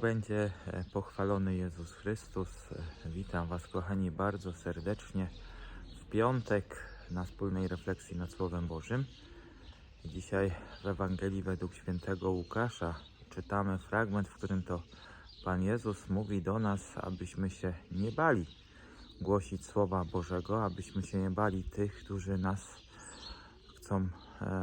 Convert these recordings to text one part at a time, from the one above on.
będzie e, pochwalony Jezus Chrystus. E, Witam Was, kochani, bardzo serdecznie w piątek na wspólnej refleksji nad Słowem Bożym. Dzisiaj w Ewangelii według świętego Łukasza czytamy fragment, w którym to Pan Jezus mówi do nas, abyśmy się nie bali głosić Słowa Bożego, abyśmy się nie bali tych, którzy nas chcą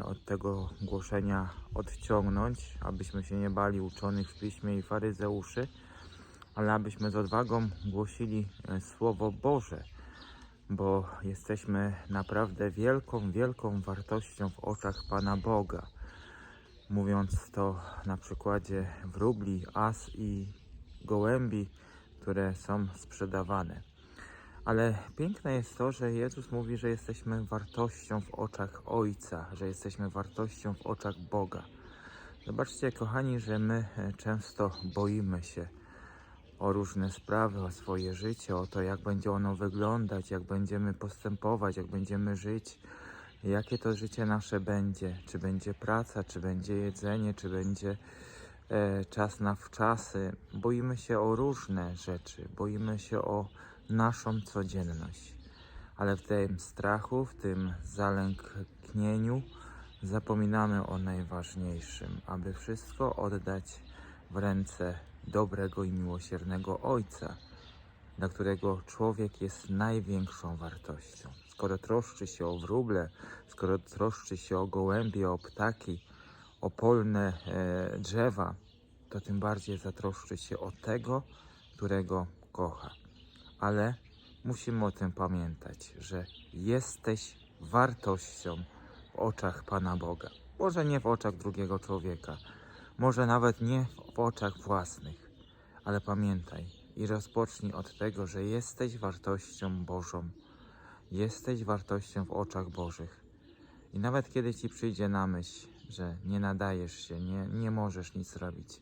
od tego głoszenia odciągnąć, abyśmy się nie bali uczonych w piśmie i faryzeuszy, ale abyśmy z odwagą głosili e, Słowo Boże, bo jesteśmy naprawdę wielką, wielką wartością w oczach Pana Boga. Mówiąc to na przykładzie wróbli, as i gołębi, które są sprzedawane. Ale piękne jest to, że Jezus mówi, że jesteśmy wartością w oczach Ojca, że jesteśmy wartością w oczach Boga. Zobaczcie, kochani, że my e, często boimy się o różne sprawy, o swoje życie, o to, jak będzie ono wyglądać, jak będziemy postępować, jak będziemy żyć, jakie to życie nasze będzie, czy będzie praca, czy będzie jedzenie, czy będzie e, czas na wczasy. Boimy się o różne rzeczy, boimy się o naszą codzienność. Ale w tym strachu, w tym zalęknieniu zapominamy o najważniejszym, aby wszystko oddać w ręce dobrego i miłosiernego Ojca, dla którego człowiek jest największą wartością. Skoro troszczy się o wróble, skoro troszczy się o gołębie, o ptaki, o polne e, drzewa, to tym bardziej zatroszczy się o tego, którego kocha. Ale musimy o tym pamiętać, że jesteś wartością w oczach Pana Boga. Może nie w oczach drugiego człowieka, może nawet nie w oczach własnych, ale pamiętaj i rozpocznij od tego, że jesteś wartością Bożą. Jesteś wartością w oczach Bożych. I nawet kiedy ci przyjdzie na myśl, że nie nadajesz się, nie, nie możesz nic robić,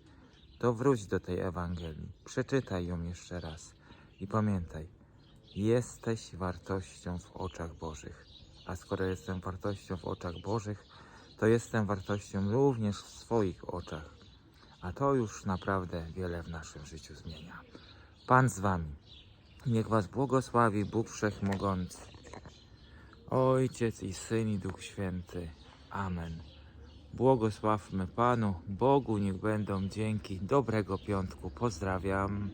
to wróć do tej Ewangelii, przeczytaj ją jeszcze raz i pamiętaj, jesteś wartością w oczach Bożych. A skoro jestem wartością w oczach Bożych, to jestem wartością również w swoich oczach. A to już naprawdę wiele w naszym życiu zmienia. Pan z Wami. Niech Was błogosławi Bóg Wszechmogący. Ojciec i Syn i Duch Święty. Amen. Błogosławmy Panu, Bogu niech będą dzięki. Dobrego piątku. Pozdrawiam.